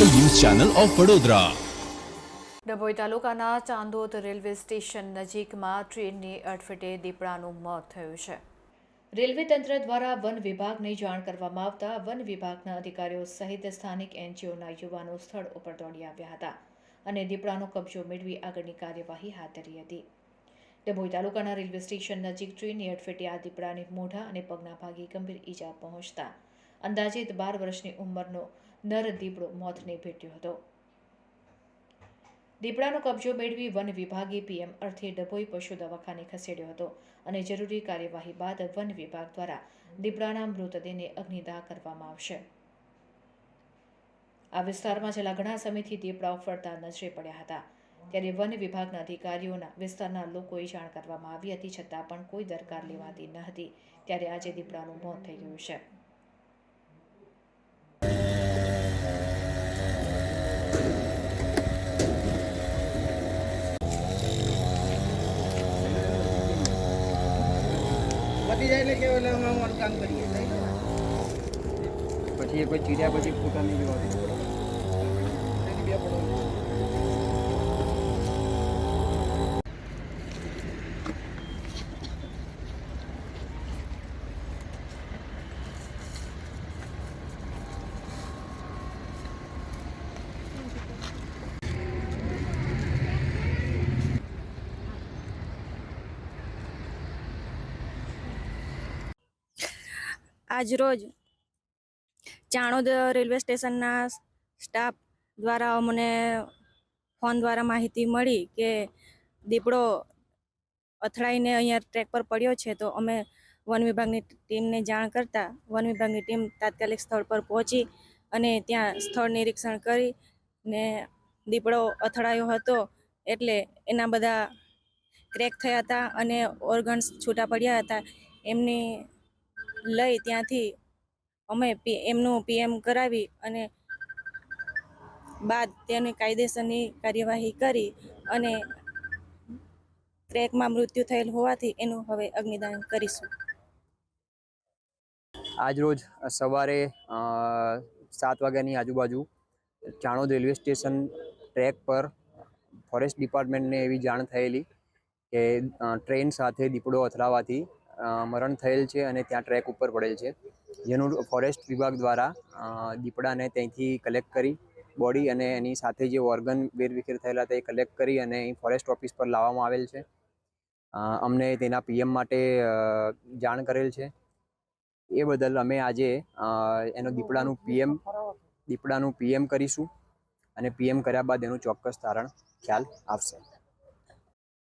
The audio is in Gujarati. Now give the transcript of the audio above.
Channel of Vadodara. ડભોઈ તાલુકાના ચાંદોદ રેલવે સ્ટેશન નજીકમાં ટ્રેનની અડફેટે દીપડાનું મોત થયું છે. રેલવે તંત્ર દ્વારા વન વિભાગને જાણ કરવામાં આવતા વન વિભાગના અધિકારીઓ સહિત સ્થાનિક એનજીઓના યુવાનો સ્થળ ઉપર દોડી આવ્યા હતા અને દીપડાનો કબજો મેળવી આગળની કાર્યવાહી હાથ ધરી હતી. ડભોઈ તાલુકાના રેલવે સ્ટેશન નજીક ટ્રેનની અડફેટે આ દીપડાની મોઢા અને પગના ભાગે ગંભીર ઈજા પહોંચતા અંદાજિત બાર વર્ષની ઉંમરનો નર દીપડો મોતને ભેટ્યો હતો. દીપડાનો કબજો મેળવી વન વિભાગે પીએમ અર્થે ડભોઈ પશુ દવાખાને ખસેડ્યો હતો અને જરૂરી કાર્યવાહી બાદ વન વિભાગ દ્વારા દીપડાના મૃતદેહને અગ્નિદાહ કરવામાં આવશે. આ વિસ્તારમાં છેલ્લા ઘણા સમયથી દીપડાઓ ફરતા નજરે પડ્યા હતા. ત્યારે વન વિભાગના અધિકારીઓના વિસ્તારના લોકોએ જાણ કરવામાં આવી હતી છતાં પણ કોઈ દરકાર લેવાતી ન હતી. ત્યારે આજે દીપડાનું મોત થઈ ગયું છે. પતી જાય એટલે કેવું એટલે અમે અમારું કામ કરીએ. પછી એ કોઈ ચીડ્યા પછી ફૂટા નહીં જોવાનું આજરોજ ચાણોદ રેલવે સ્ટેશનના સ્ટાફ દ્વારા અમને ફોન દ્વારા માહિતી મળી કે દીપડો અથડાઈને અહીંયા ટ્રેક પર પડ્યો છે. તો અમે વન વિભાગની ટીમને જાણ કરતા વન વિભાગની ટીમ તાત્કાલિક સ્થળ પર પહોંચી અને ત્યાં સ્થળ નિરીક્ષણ કરી ને દીપડો અથડાયો હતો એટલે એના બધા ક્રેક થયા હતા અને ઓર્ગન્સ છૂટા પડ્યા હતા. એમની લઈ ત્યાંથી અમે એમનું પીએમ કરાવી અને બાદ તેની કાયદેસરની કાર્યવાહી કરી અને ટ્રેકમાં મૃત્યુ થયેલ હોવાથી એનું હવે અગ્નિદાન કરીશું. આજરોજ સવારે સાત વાગ્યાની આજુબાજુ ચાણોદ રેલવે સ્ટેશન ટ્રેક પર ફોરેસ્ટ ડિપાર્ટમેન્ટને એવી જાણ થયેલી કે ટ્રેન સાથે દીપડો અથડાવાથી મરણ થયેલ છે અને ત્યાં ટ્રેક ઉપર પડેલ છે. જેનું ફોરેસ્ટ વિભાગ દ્વારા દીપડાને ત્યાંથી કલેક્ટ કરી બોડી અને એની સાથે જે ઓર્ગન વેરવિખેર થયેલા એ કલેક્ટ કરી અને અહીં ફોરેસ્ટ ઓફિસ પર લાવવામાં આવેલ છે. અમને તેના પીએમ માટે જાણ કરેલ છે. એ બદલ અમે આજે એનો દીપડાનું પીએમ દીપડાનું પીએમ કરીશું અને પીએમ કર્યા બાદ એનું ચોક્કસ તારણ ખ્યાલ આવશે.